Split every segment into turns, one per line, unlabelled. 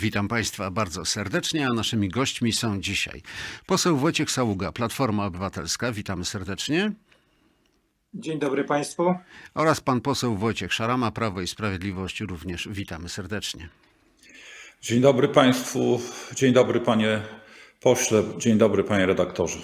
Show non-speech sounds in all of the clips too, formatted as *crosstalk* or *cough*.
Witam Państwa bardzo serdecznie, a naszymi gośćmi są dzisiaj poseł Wojciech Saługa, Platforma Obywatelska, witamy serdecznie,
Dzień dobry Państwu.
oraz pan poseł Wojciech Szarama, Prawo i Sprawiedliwość, również witamy serdecznie.
Dzień dobry Państwu, dzień dobry Panie Pośle, dzień dobry Panie Redaktorze.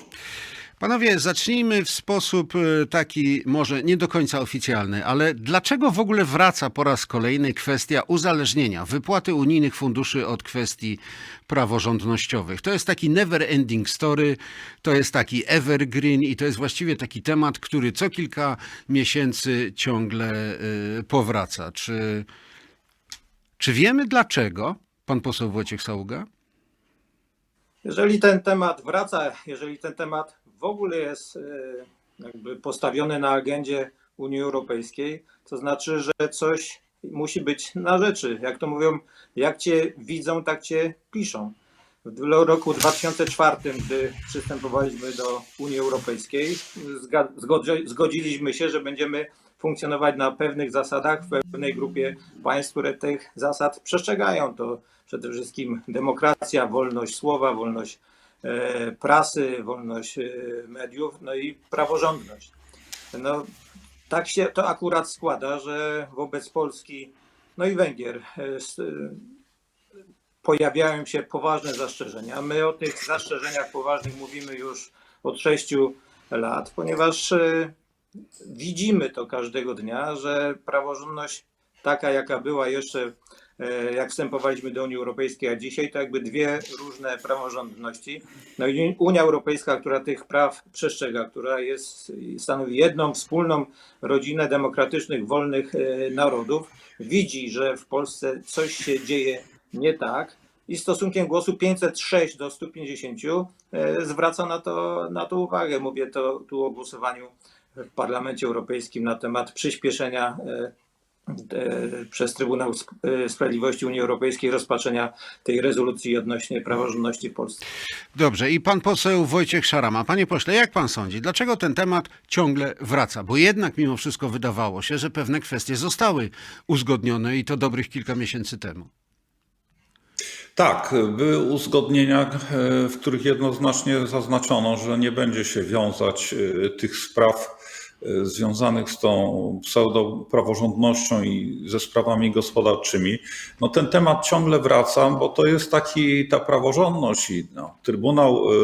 Panowie, zacznijmy w sposób y, taki może nie do końca oficjalny, ale dlaczego w ogóle wraca po raz kolejny kwestia uzależnienia wypłaty unijnych funduszy od kwestii praworządnościowych? To jest taki never ending story, to jest taki evergreen i to jest właściwie taki temat, który co kilka miesięcy ciągle y, powraca. Czy, czy wiemy dlaczego? Pan poseł Wojciech Saługa?
Jeżeli ten temat wraca, jeżeli ten temat w ogóle jest e, jakby postawiony na agendzie Unii Europejskiej, to znaczy, że coś musi być na rzeczy. Jak to mówią, jak cię widzą, tak cię piszą. W roku 2004, gdy przystępowaliśmy do Unii Europejskiej, zgodziliśmy się, że będziemy funkcjonować na pewnych zasadach w pewnej grupie państw, które tych zasad przestrzegają. To przede wszystkim demokracja, wolność słowa, wolność prasy, wolność e, mediów, no i praworządność. No, tak się to akurat składa, że wobec Polski, no i Węgier e, e, pojawiają się poważne zastrzeżenia. My o tych zastrzeżeniach poważnych mówimy już od sześciu lat, ponieważ e, widzimy to każdego dnia, że praworządność taka, jaka była jeszcze, e, jak wstępowaliśmy do Unii Europejskiej, a dzisiaj, to jakby dwie różne praworządności. No i Unia Europejska, która tych praw przestrzega, która jest, stanowi jedną wspólną rodzinę demokratycznych, wolnych e, narodów, widzi, że w Polsce coś się dzieje nie tak. I stosunkiem głosu 506 do 150 e, zwraca na to, na to uwagę. Mówię to tu o głosowaniu w Parlamencie Europejskim na temat przyspieszenia e, e, przez Trybunał e, Sprawiedliwości Unii Europejskiej rozpatrzenia tej rezolucji odnośnie praworządności w Polsce.
Dobrze, i pan poseł Wojciech Szarama. Panie pośle, jak pan sądzi, dlaczego ten temat ciągle wraca? Bo jednak mimo wszystko wydawało się, że pewne kwestie zostały uzgodnione i to dobrych kilka miesięcy temu.
Tak, były uzgodnienia, e, w których jednoznacznie zaznaczono, że nie będzie się wiązać e, tych spraw e, związanych z tą pseudopraworządnością i ze sprawami gospodarczymi. No ten temat ciągle wraca, bo to jest taki ta praworządność i no, Trybunał, e,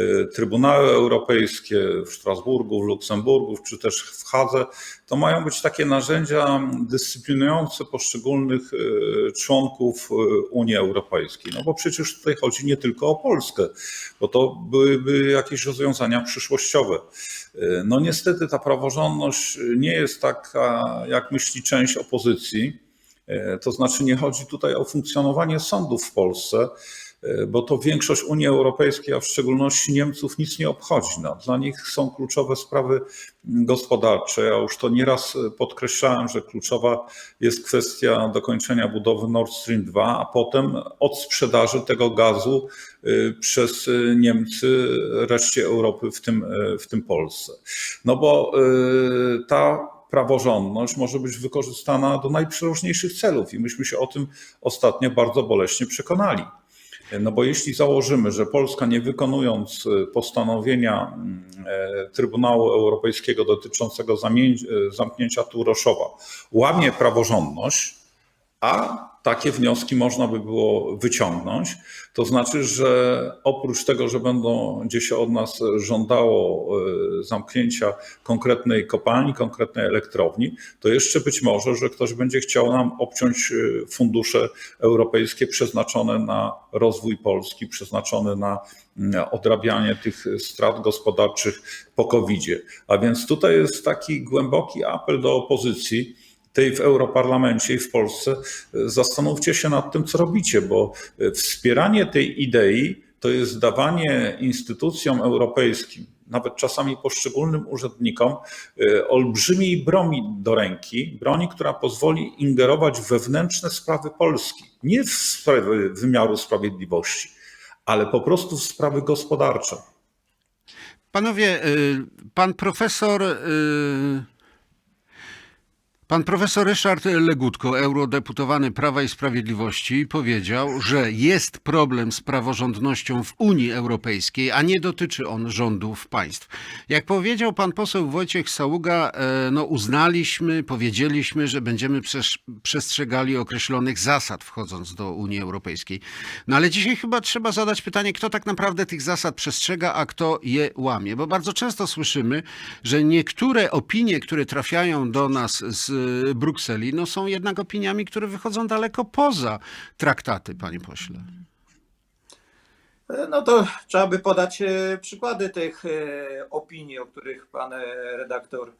e, Trybunały Europejskie w Strasburgu, w Luksemburgu, czy też w Hadze, to mają być takie narzędzia dyscyplinujące poszczególnych e, członków e, Unii Europejskiej. No bo przecież tutaj chodzi nie tylko o Polskę, bo to byłyby jakieś rozwiązania przyszłościowe. E, No niestety ta praworządność nie jest taka, jak myśli część opozycji. To znaczy nie chodzi tutaj o funkcjonowanie sądów w Polsce, bo to większość Unii Europejskiej, a w szczególności Niemców, nic nie obchodzi. No, dla nich są kluczowe sprawy gospodarcze. Ja już to nieraz podkreślałem, że kluczowa jest kwestia dokończenia budowy Nord Stream 2, a potem odsprzedaży tego gazu y, przez Niemcy reszcie Europy, w tym, w tym Polsce. No bo ta praworządność może być wykorzystana do najprzeróżniejszych celów i myśmy się o tym ostatnio bardzo boleśnie przekonali. No bo jeśli założymy, że Polska nie wykonując y, postanowienia mm, e, Trybunału Europejskiego dotyczącego e, zamknięcia Turoszowa łamie praworządność, a takie wnioski można by było wyciągnąć, to znaczy, że oprócz tego, że będą gdzieś od nas żądało e, zamknięcia konkretnej kopalni, konkretnej elektrowni, to jeszcze być może, że ktoś będzie chciał nam obciąć e, fundusze europejskie przeznaczone na rozwój Polski, przeznaczone na odrabianie tych strat gospodarczych po COVID-zie. A więc tutaj jest taki głęboki apel do opozycji, tej w Europarlamencie i w Polsce, zastanówcie się nad tym, co robicie, bo wspieranie tej idei to jest dawanie instytucjom europejskim, nawet czasami poszczególnym urzędnikom, e, olbrzymiej broni do ręki, broni, która pozwoli ingerować w wewnętrzne sprawy Polski, nie w sprawy wymiaru sprawiedliwości, ale po prostu w sprawy gospodarcze.
Panowie, y, pan profesor y, Pan profesor Ryszard Legutko, eurodeputowany Prawa i Sprawiedliwości, powiedział, że jest problem z praworządnością w Unii Europejskiej, a nie dotyczy on rządów państw. Jak powiedział pan poseł Wojciech Saługa, e, no uznaliśmy, powiedzieliśmy, że będziemy przestrzegali określonych zasad wchodząc do Unii Europejskiej. No ale dzisiaj chyba trzeba zadać pytanie, kto tak naprawdę tych zasad przestrzega, a kto je łamie. Bo bardzo często słyszymy, że niektóre opinie, które trafiają do nas z Brukseli, no są jednak opiniami, które wychodzą daleko poza traktaty, panie pośle.
No to trzeba by podać e, przykłady tych e, opinii, o których pan e, redaktor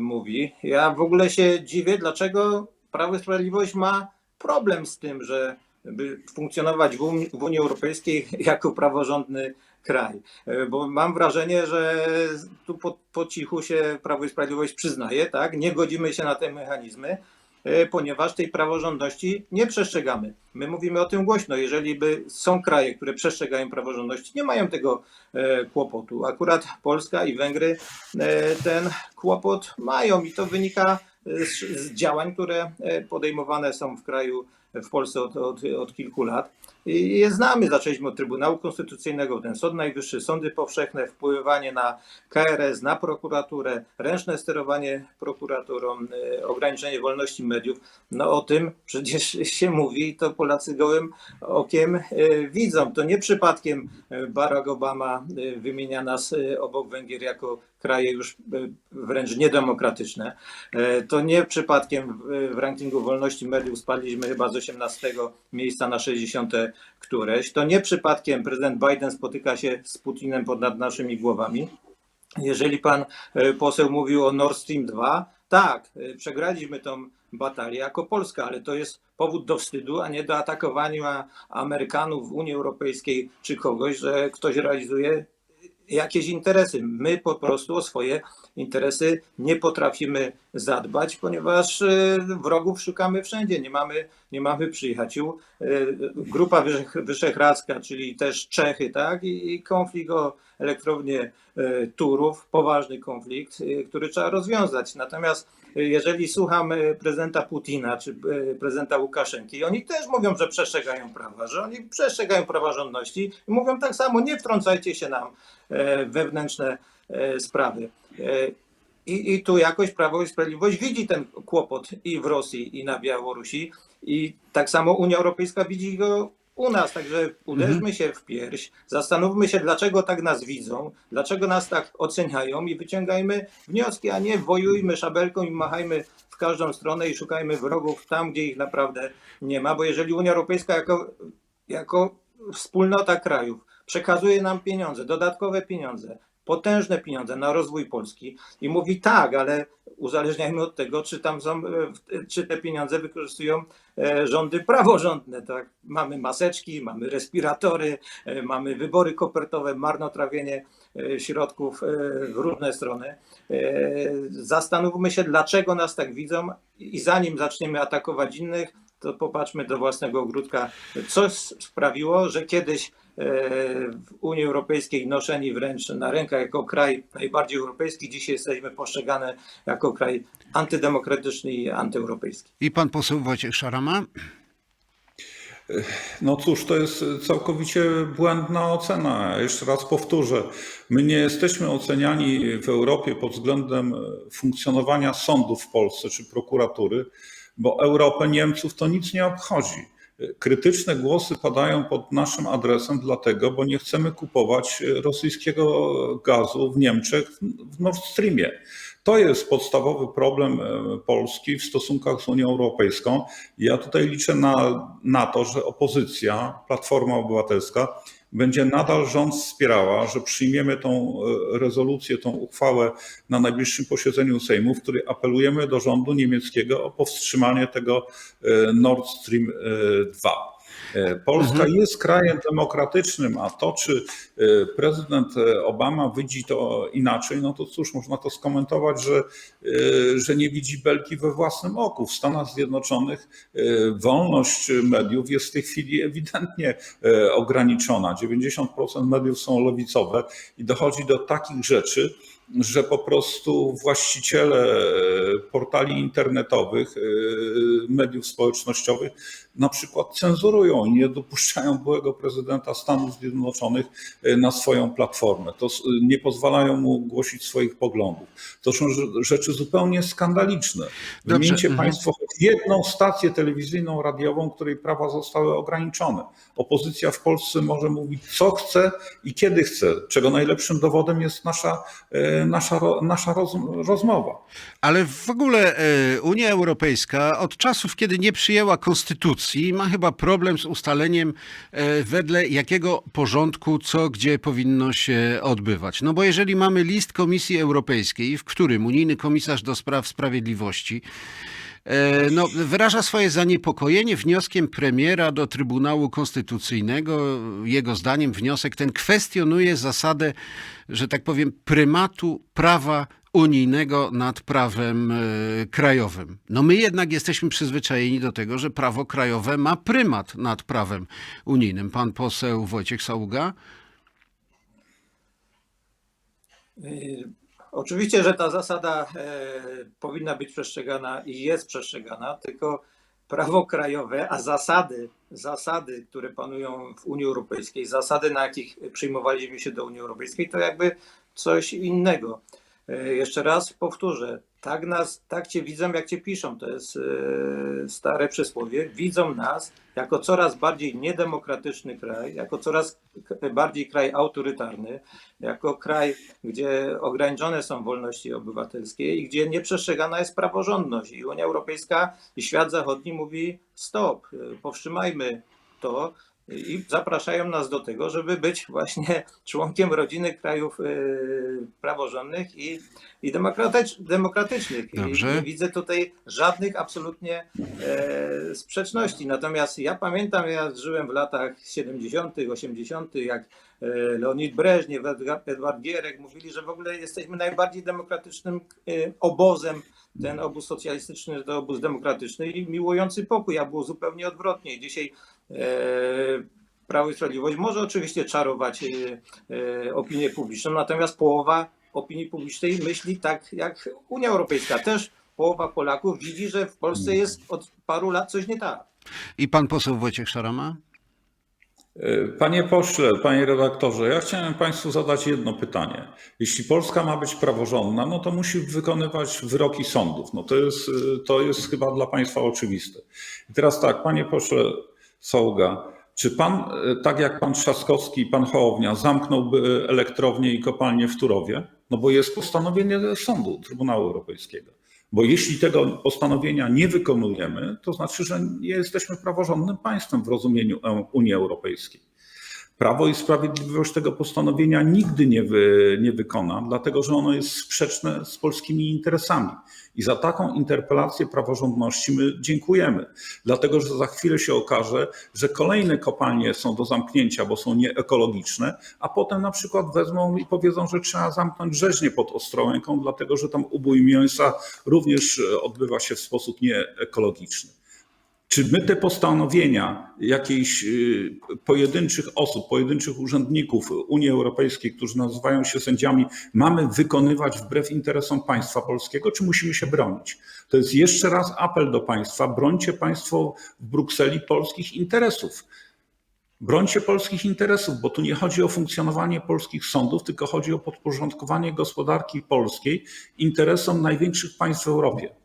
mówi. Ja w ogóle się dziwię, dlaczego Prawo i Sprawiedliwość ma problem z tym, że by funkcjonować w Unii Europejskiej jako praworządny kraj. E, Bo mam wrażenie, że tu po, po cichu się Prawo i Sprawiedliwość przyznaje, tak? Nie godzimy się na te mechanizmy, e, ponieważ tej praworządności nie przestrzegamy. My mówimy o tym głośno. Jeżeli by są kraje, które przestrzegają praworządności, nie mają tego e, kłopotu. Akurat Polska i Węgry ten kłopot mają i to wynika z, z działań, które podejmowane są w kraju, w Polsce od, od, od kilku lat. Je znamy. Zaczęliśmy od Trybunału Konstytucyjnego, ten Sąd Najwyższy, sądy powszechne, wpływanie na KRS, na prokuraturę, ręczne sterowanie prokuraturą, e, ograniczenie wolności mediów. No o tym przecież *laughs* się mówi i to Polacy gołym okiem e, widzą. To nie przypadkiem e, Barack Obama wymienia nas obok Węgier jako kraje już e, wręcz niedemokratyczne. E, To nie przypadkiem w- rankingu wolności mediów spadliśmy chyba z 18 miejsca na 60 któreś. To nie przypadkiem prezydent Biden spotyka się z Putinem ponad naszymi głowami. Jeżeli pan e, poseł mówił o Nord Stream 2, tak, przegraliśmy tą batalię jako Polska, ale to jest powód do wstydu, a nie do atakowania Amerykanów w Unii Europejskiej czy kogoś, że ktoś realizuje jakieś interesy. My po prostu o swoje interesy nie potrafimy zadbać, ponieważ e, wrogów szukamy wszędzie. Nie mamy, nie mamy przyjaciół. E, Grupa Wyszehradzka, czyli też Czechy, tak? I, konflikt o elektrownię e, Turów, poważny konflikt, który trzeba rozwiązać. Natomiast jeżeli słucham e, prezydenta Putina czy e, prezydenta Łukaszenki, oni też mówią, że przestrzegają prawa, że oni przestrzegają praworządności i mówią tak samo, nie wtrącajcie się nam e, wewnętrzne sprawy. I, I tu jakoś Prawo i Sprawiedliwość widzi ten kłopot i w Rosji, i na Białorusi. I tak samo Unia Europejska widzi go u nas. Także uderzmy się w pierś, zastanówmy się, dlaczego tak nas widzą, dlaczego nas tak oceniają i wyciągajmy wnioski, a nie wojujmy szabelką i machajmy w każdą stronę i szukajmy wrogów tam, gdzie ich naprawdę nie ma. Bo jeżeli Unia Europejska jako, jako wspólnota krajów przekazuje nam pieniądze, dodatkowe pieniądze, potężne pieniądze na rozwój Polski i mówi tak, ale uzależniajmy od tego, czy tam są, e, czy te pieniądze wykorzystują e, rządy praworządne. Tak? Mamy maseczki, mamy respiratory, e, mamy wybory kopertowe, marnotrawienie środków w różne strony. Zastanówmy się, dlaczego nas tak widzą i zanim zaczniemy atakować innych, to popatrzmy do własnego ogródka, co sprawiło, że kiedyś w Unii Europejskiej noszeni wręcz na rękach jako kraj najbardziej europejski, dzisiaj jesteśmy postrzegane jako kraj antydemokratyczny i antyeuropejski.
I pan poseł Wojciech Szarama?
No cóż, to jest całkowicie błędna ocena. Jeszcze raz powtórzę, my nie jesteśmy oceniani w Europie pod względem funkcjonowania sądów w Polsce czy prokuratury, bo Europę Niemców to nic nie obchodzi. Krytyczne głosy padają pod naszym adresem, dlatego, bo nie chcemy kupować rosyjskiego gazu w Niemczech w Nord Streamie. To jest podstawowy problem e, Polski w stosunkach z Unią Europejską. Ja tutaj liczę na, na to, że opozycja, Platforma Obywatelska, będzie nadal rząd wspierała, że przyjmiemy tą e, rezolucję, tą uchwałę na najbliższym posiedzeniu Sejmu, w której apelujemy do rządu niemieckiego o powstrzymanie tego e, Nord Stream e, 2. E, Polska jest krajem demokratycznym, a to, czy e, prezydent e, Obama widzi to inaczej, no to cóż, można to skomentować, że, że nie widzi belki we własnym oku. W Stanach Zjednoczonych wolność mediów jest w tej chwili ewidentnie ograniczona. 90% mediów są lewicowe i dochodzi do takich rzeczy, że po prostu właściciele e, portali internetowych, e, mediów społecznościowych na przykład cenzurują i nie dopuszczają byłego prezydenta Stanów Zjednoczonych e, na swoją platformę. To nie pozwalają mu głosić swoich poglądów. To są rze- rzeczy zupełnie skandaliczne. Wymieńcie
mhm.
Państwo jedną stację telewizyjną, radiową, której prawa zostały ograniczone. Opozycja w Polsce może mówić, co chce i kiedy chce, czego najlepszym dowodem jest nasza, nasza, nasza roz, rozmowa.
Ale w ogóle e, Unia Europejska od czasów, kiedy nie przyjęła konstytucji, ma chyba problem z ustaleniem e, wedle jakiego porządku co gdzie powinno się odbywać. No bo jeżeli mamy list Komisji Europejskiej, w którym unijny komisarz do spraw sprawiedliwości no, wyraża swoje zaniepokojenie wnioskiem premiera do Trybunału Konstytucyjnego. Jego zdaniem wniosek ten kwestionuje zasadę, że tak powiem, prymatu prawa unijnego nad prawem e, krajowym. No my jednak jesteśmy przyzwyczajeni do tego, że prawo krajowe ma prymat nad prawem unijnym. Pan poseł Wojciech Saługa?
Oczywiście, że ta zasada e, powinna być przestrzegana i jest przestrzegana, tylko prawo krajowe, a zasady, zasady, które panują w Unii Europejskiej, zasady, na jakich przyjmowaliśmy się do Unii Europejskiej, to jakby coś innego. E, jeszcze raz powtórzę, tak nas, tak cię widzą, jak cię piszą. To jest e, stare przysłowie. Widzą nas jako coraz bardziej niedemokratyczny kraj, jako coraz bardziej kraj autorytarny, jako kraj, gdzie ograniczone są wolności obywatelskie i gdzie nieprzestrzegana jest praworządność. I Unia Europejska i świat zachodni mówi stop, powstrzymajmy to i zapraszają nas do tego, żeby być właśnie członkiem rodziny krajów y, praworządnych i, i demokratycz, demokratycznych. I
Dobrze.
nie widzę tutaj żadnych absolutnie e, sprzeczności. Natomiast ja pamiętam, ja żyłem w latach 70., 80., jak e, Leonid Breżniew, Edward Gierek mówili, że w ogóle jesteśmy najbardziej demokratycznym e, obozem. Ten obóz socjalistyczny to obóz demokratyczny i miłujący pokój, a było zupełnie odwrotnie. Dzisiaj Prawo i Sprawiedliwość może oczywiście czarować e, e, opinię publiczną, natomiast połowa opinii publicznej myśli tak jak Unia Europejska. Też połowa Polaków widzi, że w Polsce jest od paru lat coś nie tak.
I pan poseł Wojciech Szarama?
E, Panie pośle, panie redaktorze, ja chciałem Państwu zadać jedno pytanie. Jeśli Polska ma być praworządna, no to musi wykonywać wyroki sądów. No to jest, e, to jest chyba dla Państwa oczywiste. I teraz tak, panie pośle Sołga, czy pan, e, tak jak pan Trzaskowski i pan Hołownia, zamknąłby elektrownię i kopalnię w Turowie? No bo jest postanowienie sądu Trybunału Europejskiego. Bo jeśli tego postanowienia nie wykonujemy, to znaczy, że nie jesteśmy praworządnym państwem w rozumieniu Unii Europejskiej. Prawo i Sprawiedliwość tego postanowienia nigdy nie, wy, nie wykona, dlatego że ono jest sprzeczne z polskimi interesami. I za taką interpelację praworządności my dziękujemy, dlatego że za chwilę się okaże, że kolejne kopalnie są do zamknięcia, bo są nieekologiczne, a potem na przykład wezmą i powiedzą, że trzeba zamknąć rzeźnię pod Ostrołęką, dlatego że tam ubój mięsa również odbywa się w sposób nieekologiczny. Czy my te postanowienia jakichś y, pojedynczych osób, pojedynczych urzędników Unii Europejskiej, którzy nazywają się sędziami, mamy wykonywać wbrew interesom państwa polskiego, czy musimy się bronić? To jest jeszcze raz apel do państwa: brońcie państwo w Brukseli polskich interesów. Brońcie polskich interesów, bo tu nie chodzi o funkcjonowanie polskich sądów, tylko chodzi o podporządkowanie gospodarki polskiej interesom największych państw w Europie.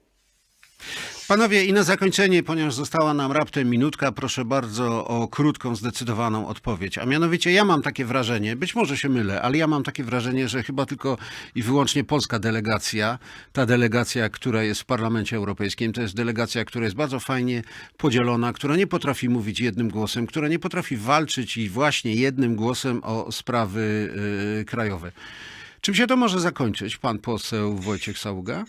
Panowie, i na zakończenie, ponieważ została nam raptem minutka, proszę bardzo o krótką, zdecydowaną odpowiedź. A mianowicie ja mam takie wrażenie, być może się mylę, ale ja mam takie wrażenie, że chyba tylko i wyłącznie polska delegacja, ta delegacja, która jest w Parlamencie Europejskim, to jest delegacja, która jest bardzo fajnie podzielona, która nie potrafi mówić jednym głosem, która nie potrafi walczyć i właśnie jednym głosem o sprawy yy, krajowe. Czym się to może zakończyć, pan poseł Wojciech Saługa?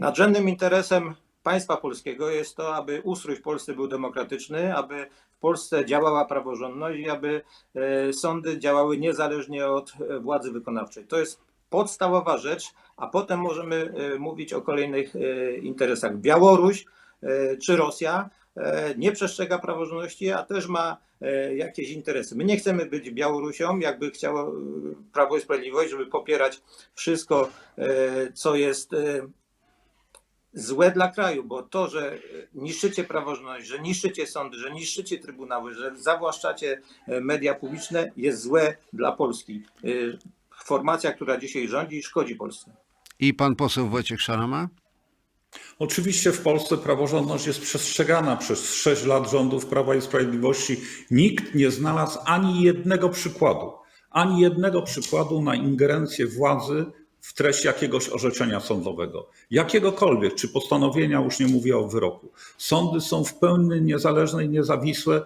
Nadrzędnym interesem państwa polskiego jest to, aby ustrój w Polsce był demokratyczny, aby w Polsce działała praworządność i aby e, sądy działały niezależnie od e, władzy wykonawczej. To jest podstawowa rzecz, a potem możemy e, mówić o kolejnych interesach. Białoruś czy Rosja nie przestrzega praworządności, a też ma jakieś interesy. My nie chcemy być Białorusią, jakby chciało Prawo i Sprawiedliwość, żeby popierać wszystko, co jest złe dla kraju, bo to, że niszczycie praworządność, że niszczycie sądy, że niszczycie trybunały, że zawłaszczacie e, media publiczne, jest złe dla Polski. E, Formacja, która dzisiaj rządzi, szkodzi Polsce.
I pan poseł Wojciech Szarama?
Oczywiście w Polsce praworządność jest przestrzegana przez 6 lat rządów Prawa i Sprawiedliwości. Nikt nie znalazł ani jednego przykładu, ani jednego przykładu na ingerencję władzy w treść jakiegoś orzeczenia sądowego. Jakiegokolwiek, czy postanowienia, już nie mówię o wyroku. Sądy są w pełni niezależne i niezawisłe.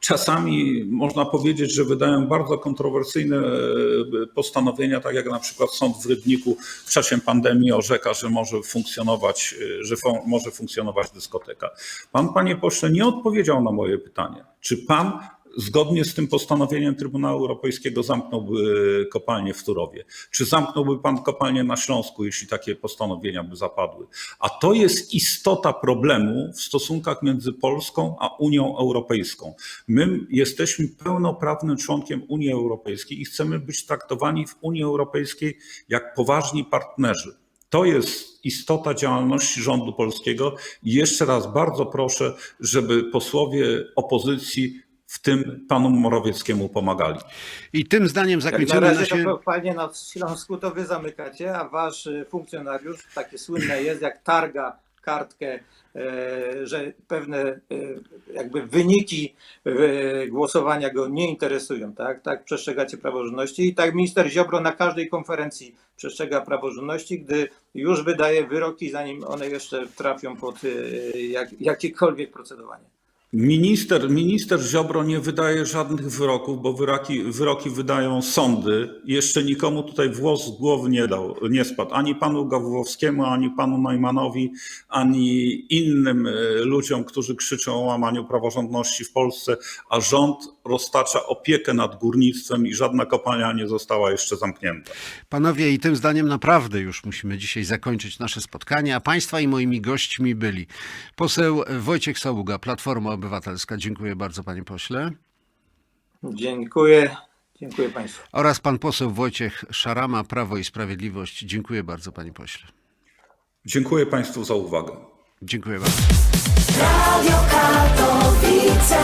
Czasami można powiedzieć, że wydają bardzo kontrowersyjne e, postanowienia, tak jak na przykład sąd w Rybniku w czasie pandemii orzeka, że może funkcjonować, e, że fo- może funkcjonować dyskoteka. Pan, panie pośle, nie odpowiedział na moje pytanie. Czy pan zgodnie z tym postanowieniem Trybunału Europejskiego zamknąłby e, kopalnię w Turowie? Czy zamknąłby pan kopalnię na Śląsku, jeśli takie postanowienia by zapadły? A to jest istota problemu w stosunkach między Polską a Unią Europejską. My jesteśmy pełnoprawnym członkiem Unii Europejskiej i chcemy być traktowani w Unii Europejskiej jak poważni partnerzy. To jest istota działalności rządu polskiego i jeszcze raz bardzo proszę, żeby posłowie opozycji w tym panu Morawieckiemu pomagali.
I tym zdaniem
Jak na
zakończymy
razie
nasze...
na Śląsku to wy zamykacie, a wasz y, funkcjonariusz, takie słynne jest, jak targa kartkę, e, że pewne e, jakby wyniki e, głosowania go nie interesują, tak? Tak przestrzegacie praworządności i tak minister Ziobro na każdej konferencji przestrzega praworządności, gdy już wydaje wyroki, zanim one jeszcze trafią pod jak, jakiekolwiek procedowanie.
Minister, minister Ziobro nie wydaje żadnych wyroków, bo wyroki, wyroki wydają sądy. Jeszcze nikomu tutaj włos z głowy nie dał, nie spadł. Ani panu Gawłowskiemu, ani panu Neumannowi, ani innym e, ludziom, którzy krzyczą o łamaniu praworządności w Polsce, a rząd roztacza opiekę nad górnictwem i żadna kopalnia nie została jeszcze zamknięta.
Panowie, i tym zdaniem naprawdę już musimy dzisiaj zakończyć nasze spotkanie, a Państwa i moimi gośćmi byli poseł Wojciech Saługa, Platforma Obywatelska. Dziękuję bardzo, panie pośle.
Dziękuję. Dziękuję Państwu.
Oraz pan poseł Wojciech Szarama, Prawo i Sprawiedliwość. Dziękuję bardzo, panie pośle.
Dziękuję Państwu za uwagę.
Dziękuję bardzo.
Radio Katowice.